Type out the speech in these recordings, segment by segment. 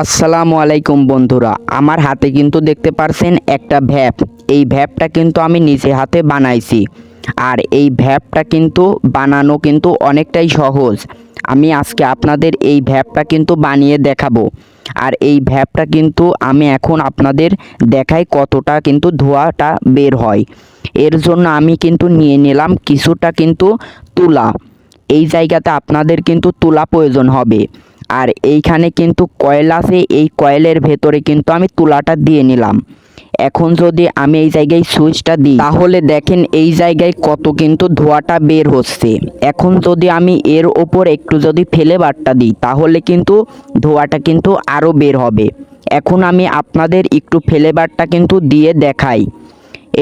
আসসালামু আলাইকুম বন্ধুরা, আমার হাতে কিন্তু দেখতে পারছেন একটা ভ্যাপ। এই ভ্যাপটা কিন্তু আমি নিজে হাতে বানাইছি। আর এই ভ্যাপটা কিন্তু বানানো কিন্তু অনেকটাই সহজ। আমি আজকে আপনাদের এই ভ্যাপটা কিন্তু বানিয়ে দেখাবো। আর এই ভ্যাপটা কিন্তু আমি এখন আপনাদের দেখাই কতটা কিন্তু ধোঁয়াটা বের হয়। এর জন্য আমি কিন্তু নিয়ে নিলাম কিছুটা কিন্তু তুলা। এই জায়গাতে আপনাদের কিন্তু তুলা প্রয়োজন হবে। আর এইখানে কিন্তু কয়েল আছে, এই কয়েলের ভেতরে কিন্তু আমি তুলাটা দিয়ে নিলাম। এখন যদি আমি এই জায়গায় সুইচটা দিই, তাহলে দেখেন এই জায়গায় কত কিন্তু ধোঁয়াটা বের হচ্ছে। এখন যদি আমি এর ওপর একটু যদি ফেলে বারটা দিই, তাহলে কিন্তু ধোঁয়াটা কিন্তু আরও বের হবে। এখন আমি আপনাদের একটু ফেলে বারটা কিন্তু দিয়ে দেখাই।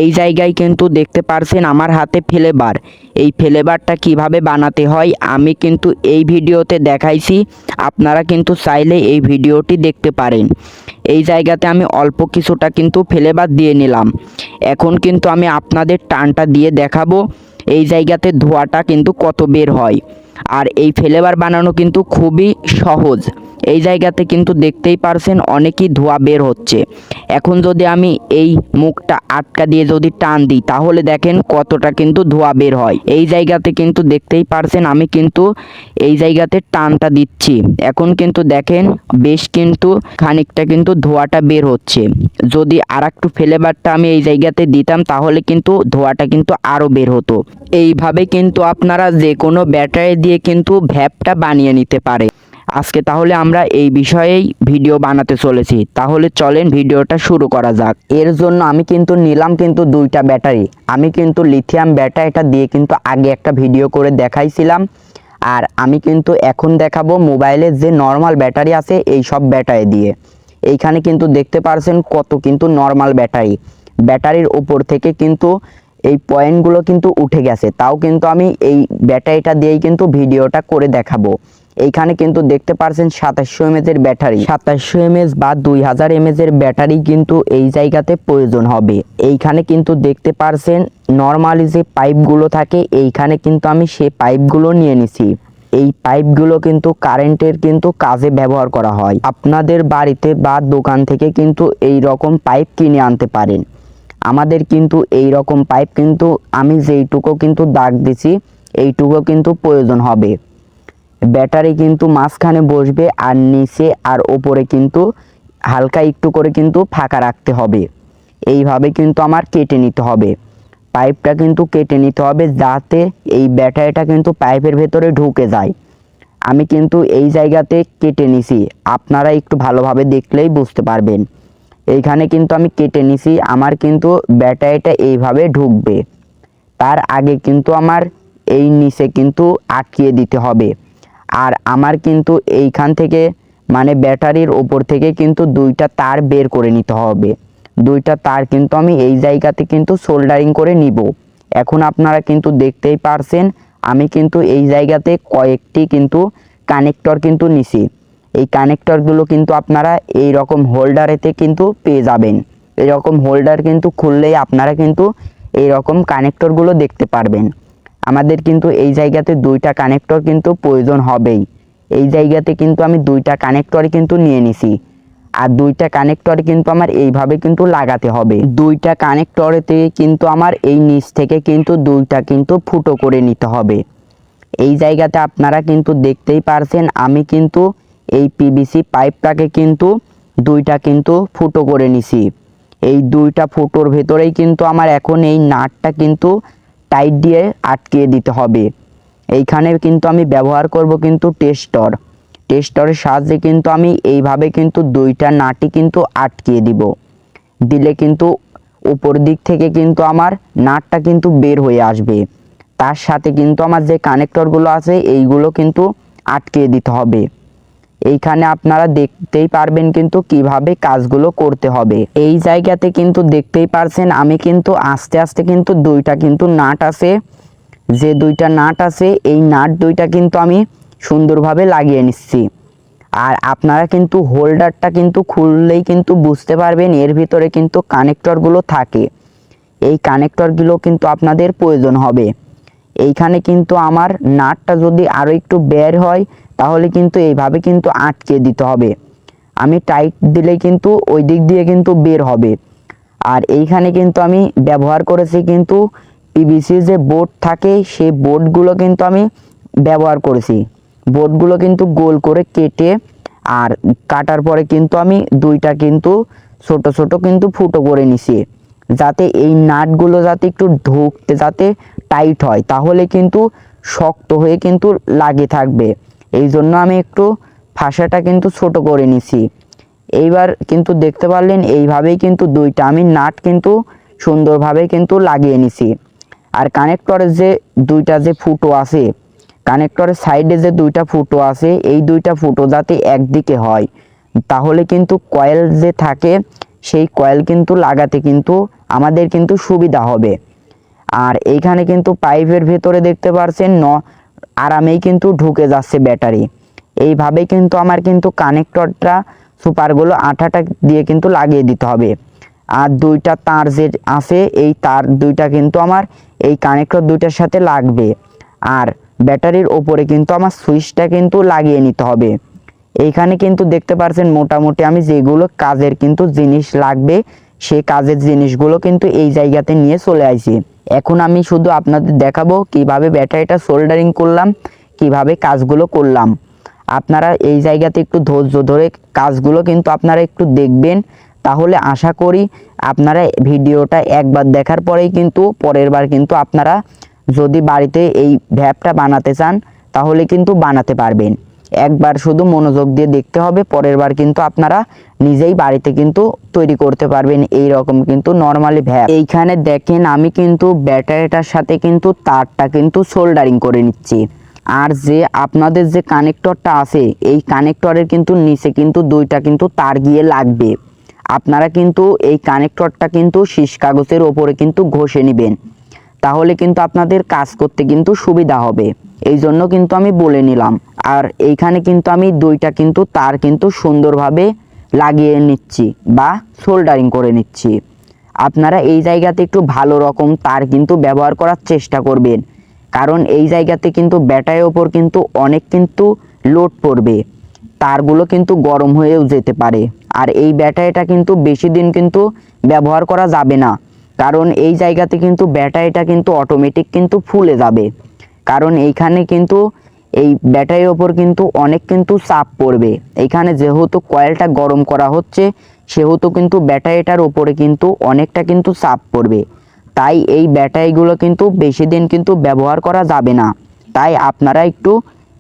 এই জায়গায় কিন্তু দেখতে পারছেন আমার হাতে ফ্লেভার এই ফ্লেভারটা কীভাবে বানাতে হয়, আমি কিন্তু এই ভিডিওতে দেখাইছি। আপনারা কিন্তু চাইলে এই ভিডিওটি দেখতে পারেন। এই জায়গাতে আমি অল্প কিছুটা কিন্তু ফ্লেভার দিয়ে নিলাম। এখন কিন্তু আমি আপনাদের টানটা দিয়ে দেখাবো। এই জায়গাতে ধোঁয়াটা কিন্তু কত বের হয়। আর এই ফ্লেভার বানানো কিন্তু খুবই সহজ। এই জায়গাতে কিন্তু দেখতেই পারছেন অনেকই ধোঁয়া বের হচ্ছে। এখন যদি আমি এই মুখটা আটকা দিয়ে যদি টান দিই, তাহলে দেখেন কতটা কিন্তু ধোঁয়া বের হয়। এই জায়গাতে কিন্তু দেখতেই পারছেন আমি কিন্তু এই জায়গাতে টানটা দিচ্ছি। এখন কিন্তু দেখেন বেশ কিন্তু খানিকটা কিন্তু ধোঁয়াটা বের হচ্ছে। যদি আর একটু ফ্লেভারটা আমি এই জায়গাতে দিতাম, তাহলে কিন্তু ধোঁয়াটা কিন্তু আরও বের হতো। এইভাবে কিন্তু আপনারা যে কোনো ব্যাটারি দিয়ে কিন্তু ভ্যাপটা বানিয়ে নিতে পারে। আজকে তাহলে আমরা এই বিষয়েই ভিডিও বানাতে চলেছি। তাহলে চলেন ভিডিওটা শুরু করা যাক। এর জন্য আমি কিন্তু নিলাম কিন্তু দুইটা ব্যাটারি। আমি কিন্তু লিথিয়াম ব্যাটারিটা দিয়ে কিন্তু আগে একটা ভিডিও করে দেখাইছিলাম। আর আমি কিন্তু এখন দেখাবো মোবাইলের যে নর্মাল ব্যাটারি আছে, এই সব ব্যাটারি দিয়ে। এইখানে কিন্তু দেখতে পারছেন কত কিন্তু নর্মাল ব্যাটারি ব্যাটারির ওপর থেকে কিন্তু এই পয়েন্টগুলো কিন্তু উঠে গেছে। তাও কিন্তু আমি এই ব্যাটারিটা দিয়েই কিন্তু ভিডিওটা করে দেখাবো। এইখানে কিন্তু দেখতে পারছেন সাতাশশো এমএজের ব্যাটারি সাতাশশো এমএজ বা দুই হাজার এমএজের ব্যাটারি কিন্তু এই জায়গাতে প্রয়োজন হবে। এইখানে কিন্তু দেখতে পারছেন নর্মালি যে পাইপগুলো থাকে, এইখানে কিন্তু আমি সেই পাইপগুলো নিয়ে নিছি। এই পাইপগুলো কিন্তু কারেন্টের কিন্তু কাজে ব্যবহার করা হয়। আপনাদের বাড়িতে বা দোকান থেকে কিন্তু এই রকম পাইপ কিনে আনতে পারেন। আমাদের কিন্তু এই রকম পাইপ কিন্তু আমি যেইটুকু কিন্তু দাগ দিছি, এইটুকু কিন্তু প্রয়োজন হবে। ব্যাটারি কিন্তু মাঝখানে বসবে আর নিচে আর ওপরে কিন্তু হালকা একটু করে কিন্তু ফাঁকা রাখতে হবে। এইভাবে কিন্তু আমার কেটে নিতে হবে। পাইপটা কিন্তু কেটে নিতে হবে যাতে এই ব্যাটারিটা কিন্তু পাইপের ভেতরে ঢুকে যায়। আমি কিন্তু এই জায়গাতে কেটে নিছি। আপনারা একটু ভালোভাবে দেখলেই বুঝতে পারবেন। এইখানে কিন্তু আমি কেটে নিছি, আমার কিন্তু ব্যাটারিটা এইভাবে ঢুকবে। তার আগে কিন্তু আমার এই নিচে কিন্তু আটকিয়ে দিতে হবে। আর আমার কিন্তু এইখান থেকে মানে ব্যাটারির ওপর থেকে কিন্তু দুইটা তার বের করে নিতে হবে। দুইটা তার কিন্তু আমি এই জায়গাতে কিন্তু সোল্ডারিং করে নিব। এখন আপনারা কিন্তু দেখতেই পারছেন, আমি কিন্তু এই জায়গাতে কয়েকটি কিন্তু কানেক্টর কিন্তু নিছি। এই কানেক্টরগুলো কিন্তু আপনারা এই রকম হোল্ডারেতে কিন্তু পেয়ে যাবেন। এই রকম হোল্ডার কিন্তু খুললেই আপনারা কিন্তু এই রকম কানেক্টরগুলো দেখতে পারবেন। আমাদের কিন্তু এই জায়গাতে দুইটা কানেক্টর কিন্তু প্রয়োজন হবেই। এই জায়গাতে কিন্তু আমি দুইটা কানেক্টর কিন্তু নিয়ে নিছি। আর দুইটা কানেক্টর কিন্তু আমার এইভাবে কিন্তু লাগাতে হবে। দুইটা কানেক্টরেতে কিন্তু আমার এই নিচ থেকে কিন্তু দুইটা কিন্তু ফুটো করে নিতে হবে। এই জায়গাতে আপনারা কিন্তু দেখতেই পারছেন, আমি কিন্তু এই পিভিসি পাইপটাকে কিন্তু দুইটা কিন্তু ফুটো করে নিছি। এই দুইটা ফুটোর ভেতরেই কিন্তু আমার এখন এই নাটটা কিন্তু টাইট দিয়ে আটকিয়ে দিতে হবে। এইখানে কিন্তু আমি ব্যবহার করব কিন্তু টেস্টর টেস্টরের সাহায্যে কিন্তু আমি এইভাবে কিন্তু দুইটা নাটই কিন্তু আটকিয়ে দিব। দিলে কিন্তু উপর দিক থেকে কিন্তু আমার নাটটা কিন্তু বের হয়ে আসবে। তার সাথে কিন্তু আমার যে কানেক্টরগুলো আছে, এইগুলো কিন্তু আটকিয়ে দিতে হবে। এইখানে আপনারা দেখতেই পারবেন কিন্তু কীভাবে কাজগুলো করতে হবে। এই জায়গাতে কিন্তু দেখতেই পারছেন আমি কিন্তু আস্তে আস্তে কিন্তু দুইটা কিন্তু নাট আছে। যে দুইটা নাট আছে, এই নাট দুইটা কিন্তু আমি সুন্দরভাবে লাগিয়ে নিচ্ছি। আর আপনারা কিন্তু হোল্ডারটা কিন্তু খুললেই কিন্তু বুঝতে পারবেন, এর ভিতরে কিন্তু কানেক্টরগুলো থাকে। এই কানেক্টরগুলো কিন্তু আপনাদের প্রয়োজন হবে। এইখানে কিন্তু আমার নাটটা যদি আরও একটু বের হয়, তাহলে কিন্তু এইভাবে কিন্তু আটকে দিতে হবে। আমি টাইট দিলে কিন্তু ওই দিক দিয়ে কিন্তু বের হবে। আর এইখানে কিন্তু আমি ব্যবহার করেছি কিন্তু পিভিসি যে বোর্ড থাকে, সেই বোর্ডগুলো কিন্তু আমি ব্যবহার করেছি। বোর্ডগুলো কিন্তু গোল করে কেটে আর কাটার পরে কিন্তু আমি দুইটা কিন্তু ছোট ছোট কিন্তু ফুটো করে নিছি, যাতে এই নাটগুলো যাতে একটু ঢুকতে যাতে টাইট হয়, তাহলে কিন্তু শক্ত হয়ে কিন্তু লাগে থাকবে। এই জন্য আমি একটু ফাঁসাটা কিন্তু ছোট করে নিছি। এইবার কিন্তু দেখতে পারলেন, এইভাবেই কিন্তু দুইটা আমি নাট কিন্তু সুন্দরভাবে কিন্তু লাগিয়ে নিছি। আর কানেক্টরের যে দুইটা যে ফুটো আছে কানেক্টরের সাইডে যে দুইটা ফুটো আছে, এই দুইটা ফুটো যাতে একদিকে হয়। তাহলে কিন্তু কয়েল যে থাকে, সেই কয়েল কিন্তু লাগাতে কিন্তু আমাদের কিন্তু সুবিধা হবে। আর এইখানে কিন্তু পাইপের ভেতরে দেখতে পারছেন, ন, আরামেই কিন্তু ঢুকে যাচ্ছে ব্যাটারি। এইভাবে কিন্তু আমার কিন্তু কানেক্টরটা, সুপারগুলো আঠাটা দিয়ে কিন্তু লাগিয়ে দিতে হবে। আর দুইটা তার যে আছে, এই তার দুইটা কিন্তু আমার, এই কানেক্টর দুইটার সাথে লাগবে। আর ব্যাটারির ওপরে কিন্তু আমার সুইচটা কিন্তু লাগিয়ে নিতে হবে। এইখানে কিন্তু দেখতে পারছেন মোটামুটি আমি যেগুলো কাজের কিন্তু জিনিস লাগবে, সেই কাজের জিনিসগুলো কিন্তু এই জায়গাতে নিয়ে চলে আসি এখন আমি শুধু আপনাদের দেখাবো কীভাবে ব্যাটারিটা সোল্ডারিং করলাম, কীভাবে কাজগুলো করলাম। আপনারা এই জায়গাতে একটু ধৈর্য ধরে কাজগুলো কিন্তু আপনারা একটু দেখবেন। তাহলে আশা করি আপনারা ভিডিওটা একবার দেখার পরেই কিন্তু পরের বার কিন্তু আপনারা যদি বাড়িতে এই ভ্যাপটা বানাতে চান, তাহলে কিন্তু বানাতে পারবেন। একবার শুধু মনোযোগ দিয়ে দেখতে হবে, পরের বার কিন্তু আপনারা নিজেই বাড়িতে কিন্তু তৈরি করতে পারবেন এই রকম কিন্তু নর্মালি ভ্যাপ। এইখানে দেখেন আমি কিন্তু ব্যাটারিটার সাথে কিন্তু তারটা কিন্তু সোল্ডারিং করে নিচ্ছি। আর যে আপনাদের যে কানেক্টরটা আছে, এই কানেক্টরের কিন্তু নিচে কিন্তু দুইটা কিন্তু তার গিয়ে লাগবে। আপনারা কিন্তু এই কানেক্টরটা কিন্তু শীষ কাগজের ওপরে কিন্তু ঘষে নেবেন। তাহলে কিন্তু আপনাদের কাজ করতে কিন্তু সুবিধা হবে। এই জন্য কিন্তু আমি বলে নিলাম। আর এইখানে কিন্তু আমি দুইটা কিন্তু তার কিন্তু সুন্দরভাবে লাগিয়ে নিচ্ছি বা সোল্ডারিং করে নিচ্ছি। আপনারা এই জায়গাতে একটু ভালো রকম তার কিন্তু ব্যবহার করার চেষ্টা করবেন। কারণ এই জায়গাতে কিন্তু ব্যাটারির ওপর কিন্তু অনেক কিন্তু লোড পড়বে। তারগুলো কিন্তু গরম হয়েও যেতে পারে। আর এই ব্যাটারিটা কিন্তু বেশি দিন কিন্তু ব্যবহার করা যাবে না। কারণ এই জায়গাতে কিন্তু ব্যাটারিটা কিন্তু অটোমেটিক কিন্তু ফুলে যাবে। কারণ এইখানে কিন্তু এই ব্যাটারির ওপর কিন্তু অনেক কিন্তু চাপ পড়বে। এইখানে যেহেতু কয়েলটা গরম করা হচ্ছে, সেহেতু কিন্তু ব্যাটারিটার ওপরে কিন্তু অনেকটা কিন্তু চাপ পড়বে। তাই এই ব্যাটারিগুলো কিন্তু বেশি দিন কিন্তু ব্যবহার করা যাবে না। তাই আপনারা একটু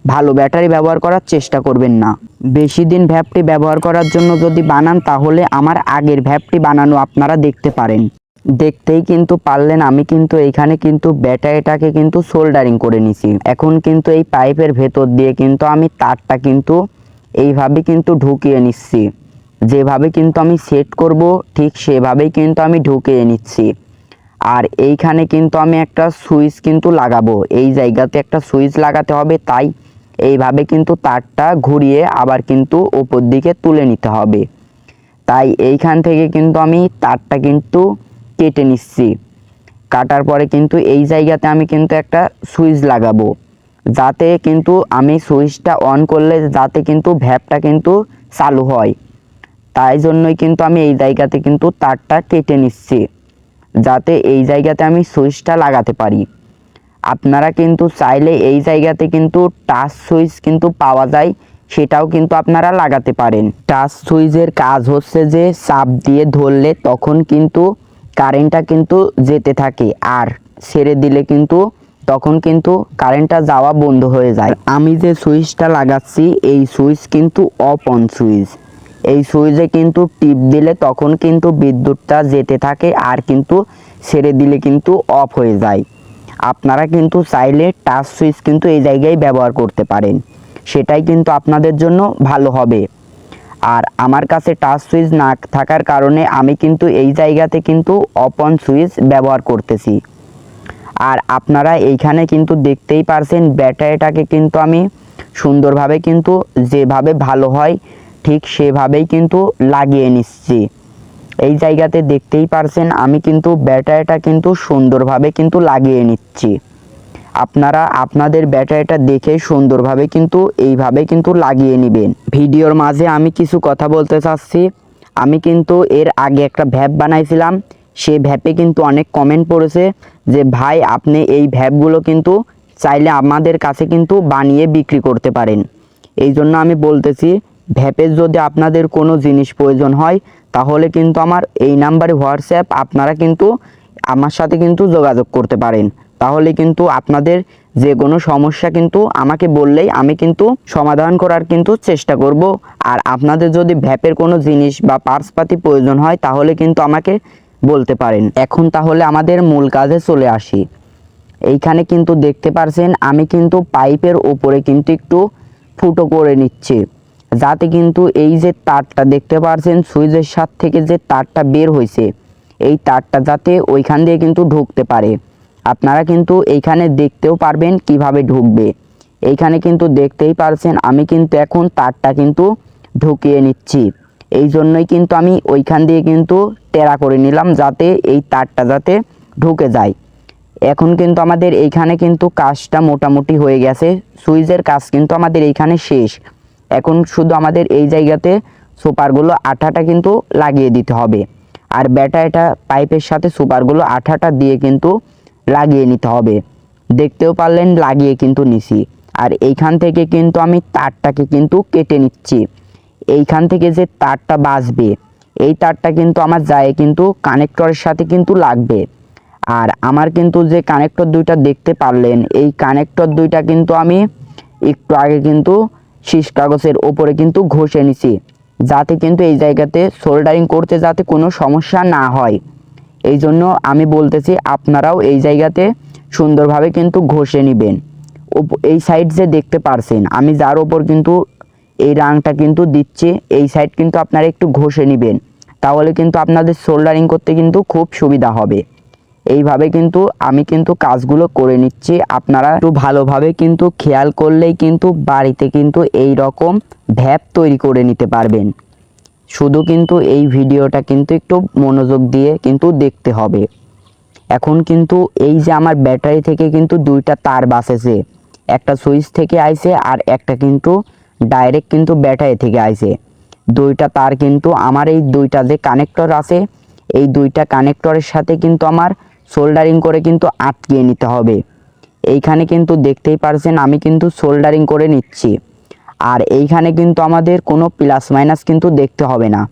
ভালো ব্যাটারি ব্যবহার করার চেষ্টা করবেন না। বেশি দিন ভ্যাপটি ব্যবহার করার জন্য যদি বানান, তাহলে আমার আগের ভ্যাপটি বানানো আপনারা দেখতে পারেন। দেখতেই কিন্তু পারলেন, আমি কিন্তু এইখানে কিন্তু ব্যাটারিটাকে কিন্তু সোল্ডারিং করে নিছি। এখন কিন্তু এই পাইপের ভেতর দিয়ে কিন্তু আমি তারটা কিন্তু এইভাবে কিন্তু ঢুকিয়ে নিচ্ছি। যেভাবে কিন্তু আমি সেট করব, ঠিক সেভাবেই কিন্তু আমি ঢুকিয়ে নিচ্ছি। আর এইখানে কিন্তু আমি একটা সুইচ কিন্তু লাগাবো। এই জায়গাতে একটা সুইচ লাগাতে হবে, তাই এইভাবে কিন্তু তারটা ঘুরিয়ে আবার কিন্তু ওপর দিকে তুলে নিতে হবে। তাই এইখান থেকে কিন্তু আমি তারটা কিন্তু কেটে নিচ্ছি। কাটার পরে কিন্তু এই জায়গাতে আমি কিন্তু একটা সুইচ লাগাবো। যাতে কিন্তু আমি সুইচটা অন করলে যাতে কিন্তু ভ্যাপটা কিন্তু চালু হয়। তাই জন্যই কিন্তু আমি এই জায়গাতে কিন্তু তারটা কেটে নিচ্ছি। যাতে এই জায়গাতে আমি সুইচটা লাগাতে পারি। আপনারা কিন্তু চাইলে এই জায়গাতে কিন্তু টাচ সুইচ কিন্তু পাওয়া যায়, সেটাও কিন্তু আপনারা লাগাতে পারেন। টাচ সুইচের কাজ হচ্ছে যে চাপ দিয়ে ধরলে তখন কিন্তু কারেন্টটা কিন্তু যেতে থাকে আর ছেড়ে দিলে কিন্তু তখন কিন্তু কারেন্টটা যাওয়া বন্ধ হয়ে যায়। আমি যে সুইচটা লাগাচ্ছি, এই সুইচ কিন্তু অফ অন সুইচ। এই সুইচে কিন্তু টিপ দিলে তখন কিন্তু বিদ্যুৎটা যেতে থাকে আর কিন্তু ছেড়ে দিলে কিন্তু অফ হয়ে যায়। আপনারা কিন্তু চাইলে টাচ সুইচ কিন্তু এই জায়গায় ব্যবহার করতে পারেন। সেটাই কিন্তু আপনাদের জন্য ভালো হবে। আর আমার কাছে টাচ সুইচ না থাকার কারণে আমি কিন্তু এই জায়গাতে কিন্তু অপন সুইচ ব্যবহার করতেছি। আর আপনারা এইখানে কিন্তু দেখতেই পারছেন ব্যাটারিটাকে কিন্তু আমি সুন্দরভাবে কিন্তু যেভাবে ভালো হয় ঠিক সেভাবেই কিন্তু লাগিয়ে নিচ্ছি। এই জায়গাতে দেখতেই পারছেন আমি কিন্তু ব্যাটারিটা কিন্তু সুন্দরভাবে কিন্তু লাগিয়ে নিচ্ছি। আপনারা আপনাদের ব্যাটারিটা দেখে সুন্দরভাবে কিন্তু এইভাবে কিন্তু লাগিয়ে নেবেন। ভিডিওর মাঝে আমি কিছু কথা বলতে চাচ্ছি। আমি কিন্তু এর আগে একটা ভ্যাপ বানাইছিলাম। সে ভ্যাপে কিন্তু অনেক কমেন্ট পড়েছে যে, ভাই, আপনি এই ভ্যাপগুলো কিন্তু চাইলে আমাদের কাছে কিন্তু বানিয়ে বিক্রি করতে পারেন। এই জন্য আমি বলতেছি ভ্যাপের যদি আপনাদের কোনো জিনিস প্রয়োজন হয়, তাহলে কিন্তু আমার এই নাম্বারে হোয়াটসঅ্যাপ আপনারা কিন্তু আমার সাথে কিন্তু যোগাযোগ করতে পারেন। তাহলে কিন্তু আপনাদের যে কোনো সমস্যা কিন্তু আমাকে বললেই আমি কিন্তু সমাধান করার কিন্তু চেষ্টা করব। আর আপনাদের যদি ভ্যাপের কোনো জিনিস বা পার্সপাতি প্রয়োজন হয়, তাহলে কিন্তু আমাকে বলতে পারেন। এখন তাহলে আমাদের মূল কাজে চলে আসি। এইখানে কিন্তু দেখতে পারছেন, আমি কিন্তু পাইপের ওপরে কিন্তু একটু ফুটো করে নিচ্ছি। যাতে কিন্তু এই যে তারটা দেখতে পারছেন, সুইচের সাথ থেকে যে তারটা বের হয়েছে, এই তারটা যাতে ওইখান দিয়ে কিন্তু ঢুকতে পারে। আপনারা কিন্তু এইখানে দেখতেও পারবেন কীভাবে ঢুকবে। এইখানে কিন্তু দেখতেই পারছেন, আমি কিন্তু এখন তারটা কিন্তু ঢুকিয়ে নিচ্ছি। এই জন্যই কিন্তু আমি ওইখান দিয়ে কিন্তু টেরা করে নিলাম যাতে এই তারটা যাতে ঢুকে যায়। এখন কিন্তু আমাদের এইখানে কিন্তু কাজটা মোটামুটি হয়ে গেছে, সুইচের কাজ কিন্তু আমাদের এইখানে শেষ। এখন শুধু আমাদের এই জায়গাতে সুপারগুলো আঠাটা কিন্তু লাগিয়ে দিতে হবে। আর ব্যাটা ব্যাটারিটা, পাইপের সাথে সুপারগুলো আঠাটা দিয়ে কিন্তু লাগিয়ে নিতে হবে। দেখতেও পারলেন, লাগিয়ে কিন্তু নিছি। আর এইখান থেকে কিন্তু আমি তারটাকে কিন্তু কেটে নিচ্ছি। এইখান থেকে যে তারটা বাঁচবে, এই তারটা কিন্তু আমার যায় কিন্তু কানেক্টরের সাথে কিন্তু লাগবে। আর আমার কিন্তু যে কানেক্টর দুইটা দেখতে পারলেন, এই কানেক্টর দুইটা কিন্তু আমি একটু আগে কিন্তু শীষ কাগজের ওপরে কিন্তু ঘষে নিছি। যাতে কিন্তু এই জায়গাতে সোল্ডারিং করতে যাতে কোনো সমস্যা না হয়। এই জন্য আমি বলতেছি আপনারাও এই জায়গাতে সুন্দরভাবে কিন্তু ঘষে নেবেন। এই সাইড যে দেখতে পারছেন, আমি যার ওপর কিন্তু এই রাংটা কিন্তু দিচ্ছি, এই সাইড কিন্তু আপনারা একটু ঘষে নেবেন। তাহলে কিন্তু আপনাদের সোল্ডারিং করতে কিন্তু খুব সুবিধা হবে। এইভাবে কিন্তু আমি কিন্তু কাজগুলো করে নিচ্ছি। আপনারা একটু ভালোভাবে কিন্তু খেয়াল করলেই কিন্তু বাড়িতে কিন্তু এই রকম ভ্যাপ তৈরি করে নিতে পারবেন। শুধু কিন্তু এই ভিডিওটা কিন্তু একটু মনোযোগ দিয়ে কিন্তু দেখতে হবে। এখন কিন্তু এই যে আমার ব্যাটারি থেকে কিন্তু দুইটা তার বাসেছে একটা সুইচ থেকে আইছে আর একটা কিন্তু ডাইরেক্ট কিন্তু ব্যাটারি থেকে আইছে। দুইটা তার কিন্তু আমার এই দুইটা যে কানেক্টর আছে, এই দুইটা কানেক্টরের সাথে কিন্তু আমার সোল্ডারিং করে কিন্তু আটকিয়ে নিতে হবে। এইখানে কিন্তু দেখতেই পারছেন আমি কিন্তু সোল্ডারিং করে নিচ্ছি। আর এইখানে কিন্তু আমাদের কোনো প্লাস মাইনাস কিন্তু দেখতে হবে না।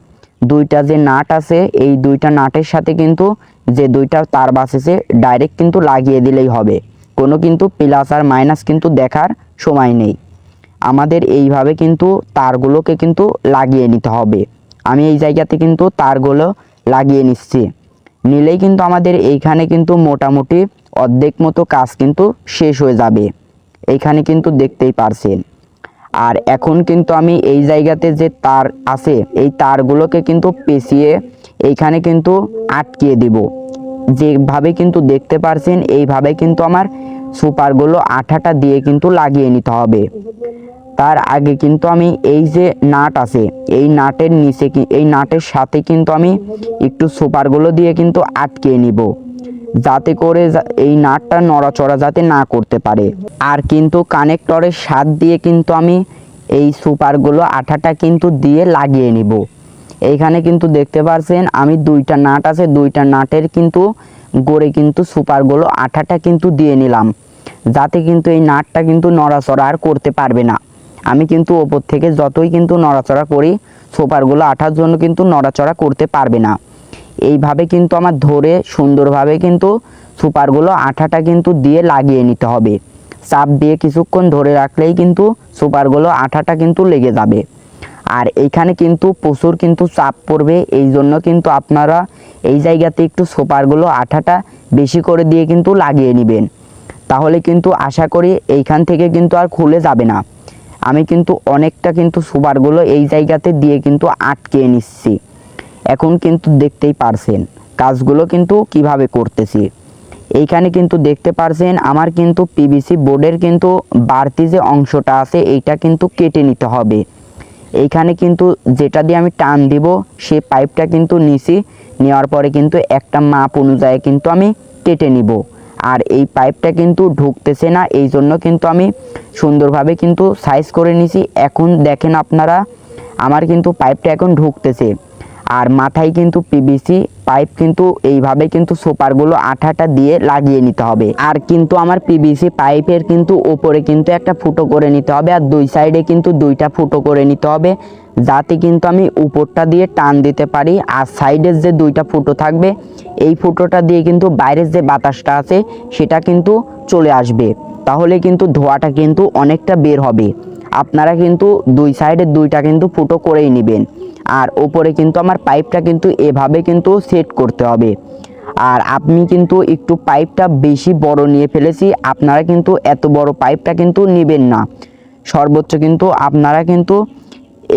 দুইটা যে নাট আছে, এই দুইটা নাটের সাথে কিন্তু যে দুইটা তার বাসেছে ডাইরেক্ট কিন্তু লাগিয়ে দিলেই হবে। কোনো কিন্তু প্লাস আর মাইনাস কিন্তু দেখার সময় নেই। আমাদের এইভাবে কিন্তু তারগুলোকে কিন্তু লাগিয়ে নিতে হবে। আমি এই জায়গাতে কিন্তু তারগুলো লাগিয়ে নিচ্ছি। নিলেই কিন্তু আমাদের এইখানে কিন্তু মোটামুটি অর্ধেক মতো কাজ কিন্তু শেষ হয়ে যাবে। এইখানে কিন্তু দেখতেই পারছেন। আর এখন কিন্তু আমি এই জায়গাতে যে তার আছে, এই তারগুলোকে কিন্তু পেঁচিয়ে এইখানে কিন্তু আটকিয়ে দিব। যেভাবে কিন্তু দেখতে পারছেন, এইভাবে কিন্তু আমার সুপারগুলো আঠাটা দিয়ে কিন্তু লাগিয়ে নিতে হবে। তার আগে কিন্তু আমি এই যে নাট আছে, এই নাটের নিচে এই নাটের সাথে কিন্তু আমি একটু সুপারগুলো দিয়ে কিন্তু আটকিয়ে নিব। যাতে করে এই নাটটা নড়াচড়া যাতে না করতে পারে। আর কিন্তু কানেক্টরের সাথ দিয়ে কিন্তু আমি এই সুপারগুলো আঠাটা কিন্তু দিয়ে লাগিয়ে নিব। এইখানে কিন্তু দেখতে পারছেন, আমি দুইটা নাট আছে, দুইটা নাটের কিন্তু গড়ে কিন্তু সুপারগুলো আঠাটা কিন্তু দিয়ে নিলাম। যাতে কিন্তু এই নাটটা কিন্তু নড়াচড়া আর করতে পারবে না। আমি কিন্তু ওপর থেকে যতই কিন্তু নড়াচড়া করি, সুপারগুলো আঠার জন্য কিন্তু নড়াচড়া করতে পারবে না। এইভাবে কিন্তু আমার ধরে সুন্দরভাবে কিন্তু সুপারগুলো আঠাটা কিন্তু দিয়ে লাগিয়ে নিতে হবে। চাপ দিয়ে কিছুক্ষণ ধরে রাখলেই কিন্তু সুপারগুলো আঠাটা কিন্তু লেগে যাবে। আর এইখানে কিন্তু প্রচুর কিন্তু চাপ পড়বে, এই জন্য কিন্তু আপনারা এই জায়গাতে একটু সুপারগুলো আঠাটা বেশি করে দিয়ে কিন্তু লাগিয়ে নেবেন। তাহলে কিন্তু আশা করি এইখান থেকে কিন্তু আর খুলে যাবে না। আমি কিন্তু অনেকটা কিন্তু সুপারগুলো এই জায়গাতে দিয়ে কিন্তু আটকে নিচ্ছি। এখন কিন্তু দেখতেই পারছেন। কাজগুলো কিন্তু কীভাবে করতেছি। এইখানে কিন্তু দেখতে পারছেন, আমার কিন্তু পিভিসি বোর্ডের কিন্তু বাড়তি যে অংশটা আছে, এইটা কিন্তু কেটে নিতে হবে। এইখানে কিন্তু যেটা দিয়ে আমি টান দিব, সেই পাইপটা কিন্তু নিছি, নেওয়ার পরে কিন্তু একটা মাপ অনুযায়ী কিন্তু আমি কেটে নিব। আর এই পাইপটা কিন্তু ঢুকতেছে না, এই জন্য কিন্তু আমি সুন্দরভাবে কিন্তু সাইজ করে নিছি। এখন দেখেন আপনারা, আমার কিন্তু পাইপটা এখন ঢুকতেছে। আর মাথায় কিন্তু পিভিসি পাইপ কিন্তু এইভাবে কিন্তু সোপারগুলো আঠাটা দিয়ে লাগিয়ে নিতে হবে। আর কিন্তু আমার পিভিসি পাইপের কিন্তু ওপরে কিন্তু একটা ফুটো করে নিতে হবে আর দুই সাইডে কিন্তু দুইটা ফুটো করে নিতে হবে যাতে কিন্তু আমি উপরটা দিয়ে টান দিতে পারি আর সাইডের যে দুইটা ফুটো থাকবে, এই ফুটোটা দিয়ে কিন্তু বাইরের যে বাতাসটা আছে সেটা কিন্তু চলে আসবে। তাহলে কিন্তু ধোঁয়াটা কিন্তু অনেকটা বের হবে। আপনারা কিন্তু দুই সাইডে দুইটা কিন্তু ফুটো করেই নেবেন। আর ওপরে কিন্তু আমার পাইপটা কিন্তু এভাবে কিন্তু সেট করতে হবে। আর আপনি কিন্তু একটু পাইপটা বেশি বড় নিয়ে ফেলেছি, আপনারা কিন্তু এত বড় পাইপটা কিন্তু নেবেন না। সর্বোচ্চ কিন্তু আপনারা কিন্তু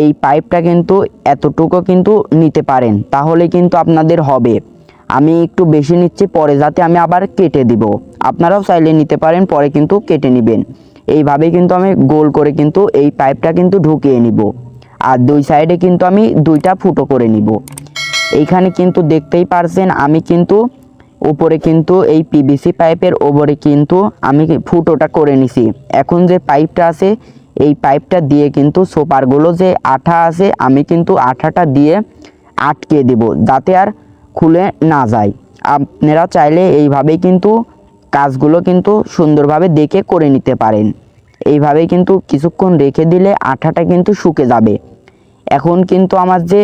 এই পাইপটা কিন্তু এতটুকু কিন্তু নিতে পারেন, তাহলে কিন্তু আপনাদের হবে। আমি একটু বেশি নিচ্ছি, পরে যাতে আমি আবার কেটে দিব। আপনারাও চাইলে নিতে পারেন, পরে কিন্তু কেটে নেবেন। এইভাবে কিন্তু আমি গোল করে কিন্তু এই পাইপটা কিন্তু ঢুকিয়ে নিব। আর দুই সাইডে কিন্তু আমি দুইটা ফুটো করে নিব। এইখানে কিন্তু দেখতেই পারছেন, আমি কিন্তু উপরে কিন্তু এই পিভিসি পাইপের ওপরে কিন্তু আমি ফুটোটা করে নিছি। এখন যে পাইপটা আছে, এই পাইপটা দিয়ে কিন্তু সোপারগুলো যে আঠা আছে, আমি কিন্তু আঠাটা দিয়ে আটকে দেব, যাতে আর খুলে না যায়। আপনারা চাইলে এইভাবেই কিন্তু কাজগুলো কিন্তু সুন্দরভাবে দেখে করে নিতে পারেন। এইভাবে কিন্তু কিছুক্ষণ রেখে দিলে আঠাটা কিন্তু শুকে যাবে। এখন কিন্তু আমার যে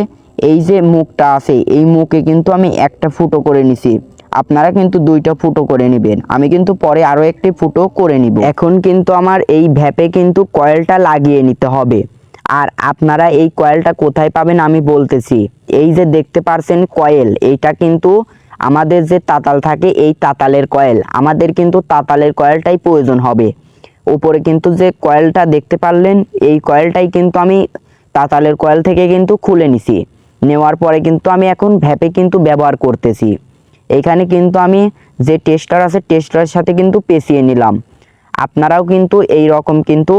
এই যে মুখটা আছে, এই মুখে কিন্তু আমি একটা ফুটো করে নিছি। আপনারা কিন্তু দুইটা ফুটো করে নেবেন। আমি কিন্তু পরে আরও একটি ফুটো করে নিব। এখন কিন্তু আমার এই ভ্যাপে কিন্তু কয়েলটা লাগিয়ে নিতে হবে। আর আপনারা এই কয়েলটা কোথায় পাবেন আমি বলতেছি। এই যে দেখতে পারছেন কয়েল, এইটা কিন্তু আমাদের যে তাতাল থাকে, এই তাতালের কয়েল। আমাদের কিন্তু তাতালের কয়েলটাই প্রয়োজন হবে। উপরে কিন্তু যে কয়েলটা দেখতে পারলেন, এই কয়েলটাই কিন্তু আমি তাতালের কয়েল থেকে কিন্তু খুলে নিছি। নেওয়ার পরে কিন্তু আমি এখন ভ্যাপে কিন্তু ব্যবহার করতেছি। এখানে কিন্তু আমি যে টেস্টার আছে, টেস্টারের সাথে কিন্তু পেঁচিয়ে নিলাম। আপনারাও কিন্তু এই রকম কিন্তু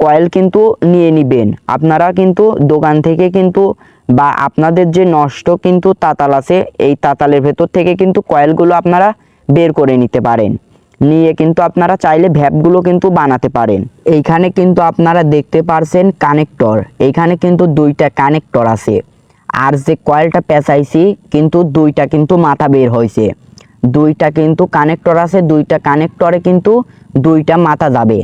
কয়েল কিন্তু নিয়ে নেবেন। আপনারা কিন্তু দোকান থেকে কিন্তু বা আপনাদের যে নষ্ট কিন্তু তাতাল আছে, এই তাতালের ভেতর থেকে কিন্তু কয়েলগুলো আপনারা বের করে নিতে পারেন। নিয়ে কিন্তু আপনারা চাইলে ভ্যাপগুলো কিন্তু বানাতে পারেন। এইখানে কিন্তু আপনারা দেখতে পারছেন কানেক্টর। এইখানে কিন্তু দুইটা কানেক্টর আছে। আর যে কয়েলটা পেঁচাইছি, কিন্তু দুইটা কিন্তু মাথা বের হয়েছে দুইটা কিন্তু কানেক্টর আছে, দুইটা কানেক্টরে কিন্তু দুইটা মাথা যাবে।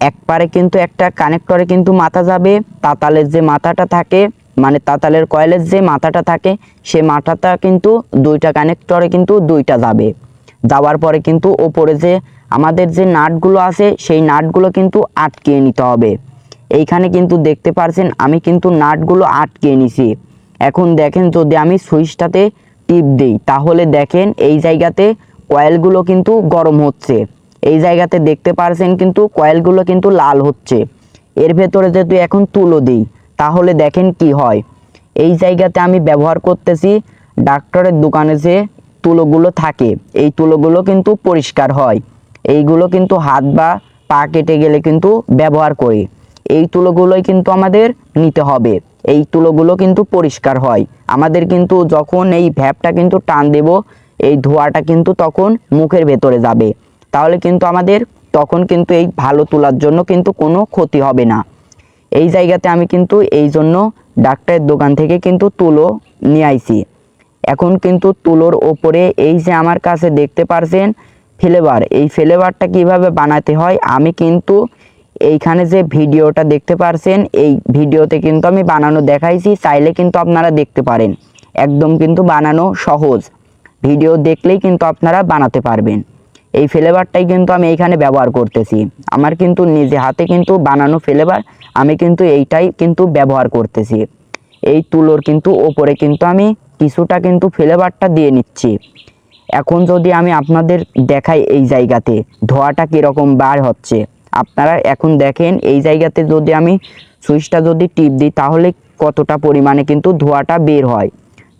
একবারে কিন্তু একটা কানেক্টরে কিন্তু মাথা যাবে, তাতালের যে মাথাটা থাকে মানে তাতালের কয়েলের যে মাথাটা থাকে, সে মাথাটা কিন্তু দুইটা কানেক্টরে কিন্তু দুইটা যাবে। যাওয়ার পরে কিন্তু ওপরে যে আমাদের যে নাটগুলো আছে, সেই নাটগুলো কিন্তু আটকিয়ে নিতে হবে। এইখানে কিন্তু দেখতে পারছেন, আমি কিন্তু নাটগুলো আটকিয়ে নিছি। এখন দেখেন, যদি আমি সুইচটাতে টিপ দিই, তাহলে দেখেন এই জায়গাতে কয়েলগুলো কিন্তু গরম হচ্ছে। এই জায়গাতে দেখতে পারছেন কিন্তু কয়েলগুলো কিন্তু লাল হচ্ছে। এর ভেতরে যেহেতু এখন তুলো দিই তাহলে দেখেন কি হয়। এই জায়গাতে আমি ব্যবহার করতেছি, ডাক্তারের দোকানে যে তুলোগুলো থাকে, এই তুলোগুলো কিন্তু পরিষ্কার হয়। এইগুলো কিন্তু হাত বা পা কেটে গেলে কিন্তু ব্যবহার করি। এই তুলোগুলোই কিন্তু আমাদের নিতে হবে। এই তুলোগুলো কিন্তু পরিষ্কার হয়। আমাদের কিন্তু যখন এই ভ্যাপটা কিন্তু টান দেব, এই ধোঁয়াটা কিন্তু তখন মুখের ভেতরে যাবে। তাহলে কিন্তু আমাদের, তখন কিন্তু এই ভালো তোলার জন্য কিন্তু কোনো ক্ষতি হবে না। এই জায়গাতে আমি কিন্তু এই জন্য ডাক্তারের দোকান থেকে কিন্তু তুলো নিয়ে আইছি। এখন কিন্তু তুলোর ওপরে এই যে আমার কাছে দেখতে পারছেন ফ্লেভার এই ফ্লেভারটা কীভাবে বানাতে হয় আমি কিন্তু এইখানে যে ভিডিওটা দেখতে পারছেন, এই ভিডিওতে কিন্তু আমি বানানো দেখাইছি, চাইলে কিন্তু আপনারা দেখতে পারেন। একদম কিন্তু বানানো সহজ। ভিডিও দেখলেই কিন্তু আপনারা বানাতে পারবেন। এই ফ্লেভারটাই কিন্তু আমি এইখানে ব্যবহার করতেছি। আমার কিন্তু নিজে হাতে কিন্তু বানানো ফ্লেভার, আমি কিন্তু এইটাই কিন্তু ব্যবহার করতেছি। এই তুলোর কিন্তু ওপরে কিন্তু আমি কিছুটা কিন্তু ফ্লেভারটা দিয়ে নিচ্ছি। এখন যদি আমি আপনাদের দেখাই এই জায়গাতে, ধোয়াটা কীরকম বার হচ্ছে। আপনারা এখন দেখেন, এই জায়গাতে যদি আমি সুইচটা যদি টিপ দিই, তাহলে কতটা পরিমাণে কিন্তু ধোঁয়াটা বের হয়।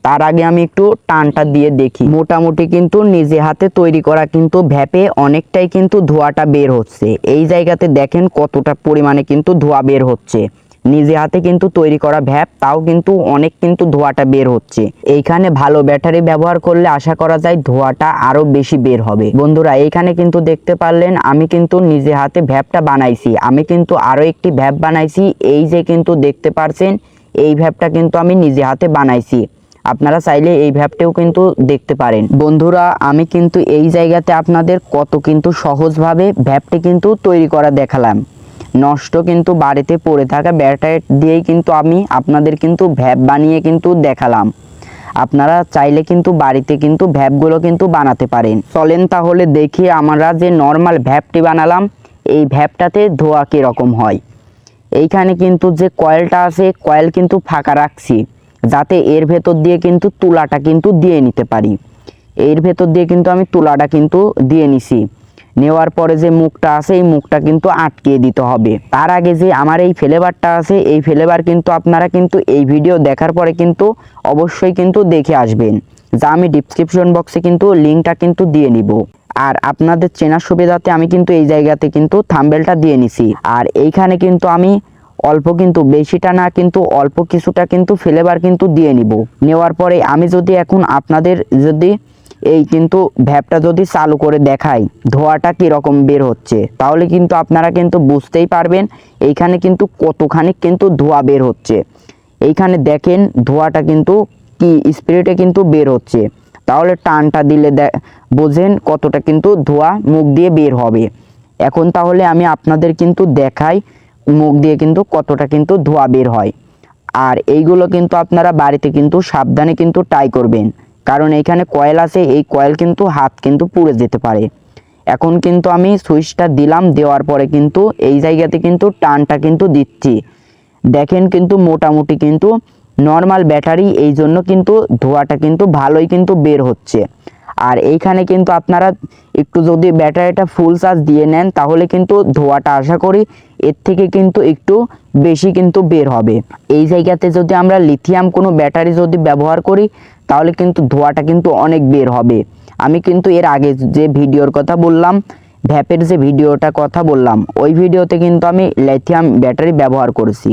তার আগে আমি একটু টানটা দিয়ে দেখি। মোটামুটি কিন্তু নিজে হাতে তৈরি করা কিন্তু ভ্যাপে অনেকটাই কিন্তু ধোঁয়াটা বের হচ্ছে। এই জায়গাতে দেখেন কতটা পরিমাণে কিন্তু ধোঁয়া বের হচ্ছে। নিজে হাতে কিন্তু তৈরি করা ভ্যাপ, তাও কিন্তু অনেক কিন্তু ধোঁয়াটা বের হচ্ছে। এইখানে ভালো ব্যাটারি ব্যবহার করলে আশা করা যায় ধোঁয়াটা আরও বেশি বের হবে। বন্ধুরা, এইখানে কিন্তু দেখতে পারলেন, আমি কিন্তু নিজে হাতে ভ্যাপটা বানাইছি। আমি কিন্তু আরও একটি ভ্যাপ বানাইছি। এই যে কিন্তু দেখতে পারছেন, এই ভ্যাপটা কিন্তু আমি নিজে হাতে বানাইছি। আপনারা চাইলে এই ভ্যাপটাও কিন্তু দেখতে পারেন। বন্ধুরা, আমি কিন্তু এই জায়গাতে আপনাদের কত কিন্তু সহজভাবে ভ্যাপটি কিন্তু তৈরি করা দেখালাম। নষ্ট কিন্তু বাড়িতে পড়ে থাকা ব্যাটারি দিয়েই কিন্তু আমি আপনাদের কিন্তু ভ্যাপ বানিয়ে কিন্তু দেখালাম। আপনারা চাইলে কিন্তু বাড়িতে কিন্তু ভ্যাপগুলো কিন্তু বানাতে পারেন। চলেন তাহলে দেখি আমরা যে নর্মাল ভ্যাপটি বানালাম, এই ভ্যাপটাতে ধোয়া কীরকম হয়। এইখানে কিন্তু যে কয়েলটা আছে, কয়েল কিন্তু ফাঁকা রাখছি। যাতে এর ভেতর দিয়ে কিন্তু তুলাটা কিন্তু দিয়ে নিতে পারি। এর ভেতর দিয়ে কিন্তু আমি তুলাটা কিন্তু দিয়ে নিছি। নেওয়ার পরে যে মুখটা আছে, এই মুখটা কিন্তু আটকে দিতে হবে। তার আগে যে আমার এই ফ্লেভারটা আছে, এই ফ্লেভার কিন্তু আপনারা কিন্তু এই ভিডিও দেখার পরে কিন্তু অবশ্যই কিন্তু দেখে আসবেন। যা আমি ডিসক্রিপশন বক্সে কিন্তু লিঙ্কটা কিন্তু দিয়ে নিব। আর আপনাদের চেনার সুবিধাতে আমি কিন্তু এই জায়গাতে কিন্তু থাম্বেলটা দিয়ে নিছি। আর এইখানে কিন্তু আমি অল্প কিন্তু বেশিটা না, কিন্তু অল্প কিছুটা কিন্তু ফ্লেভার কিন্তু দিয়ে নিব। নেওয়ার পরে আমি যদি এখন আপনাদের যদি এই কিন্তু ভ্যাপটা যদি চালু করে দেখাই, ধোঁয়াটা কীরকম বের হচ্ছে, তাহলে কিন্তু আপনারা কিন্তু বুঝতেই পারবেন এইখানে কিন্তু কতখানি কিন্তু ধোঁয়া বের হচ্ছে। এইখানে দেখেন ধোঁয়াটা কিন্তু কি স্পিরিটে কিন্তু বের হচ্ছে। তাহলে টানটা দিলে বোঝেন কতটা কিন্তু ধোঁয়া মুখ দিয়ে বের হবে। এখন তাহলে আমি আপনাদের কিন্তু দেখাই মুখ দিয়ে কিন্তু কতটা কিন্তু ধোঁয়া বের হয়। আর এইগুলো কিন্তু আপনারা বাড়িতে কিন্তু সাবধানে কিন্তু ট্রাই করবেন। কারণ এইখানে কয়েল আছে, এই কয়েল কিন্তু হাত কিন্তু পুড়ে যেতে পারে। এখন কিন্তু আমি সুইচটা দিলাম, দেওয়ার পরে কিন্তু এই জায়গাতে কিন্তু টানটা কিন্তু দিচ্ছি। দেখেন কিন্তু মোটামুটি কিন্তু নর্মাল ব্যাটারি এই জন্য কিন্তু ধোঁয়াটা কিন্তু ভালোই কিন্তু বের হচ্ছে। আর এইখানে কিন্তু আপনারা একটু যদি ব্যাটারিটা ফুল চার্জ দিয়ে নেন, তাহলে কিন্তু ধোঁয়াটা আশা করি এর থেকে কিন্তু একটু বেশি কিন্তু বের হবে। এই জায়গাতে যদি আমরা লিথিয়াম কোনো ব্যাটারি যদি ব্যবহার করি, তাহলে কিন্তু ধোঁয়াটা কিন্তু অনেক বের হবে। আমি কিন্তু এর আগে যে ভিডিওর কথা বললাম, ভ্যাপের যে ভিডিওটা কথা বললাম, ওই ভিডিওতে কিন্তু আমি লিথিয়াম ব্যাটারি ব্যবহার করেছি।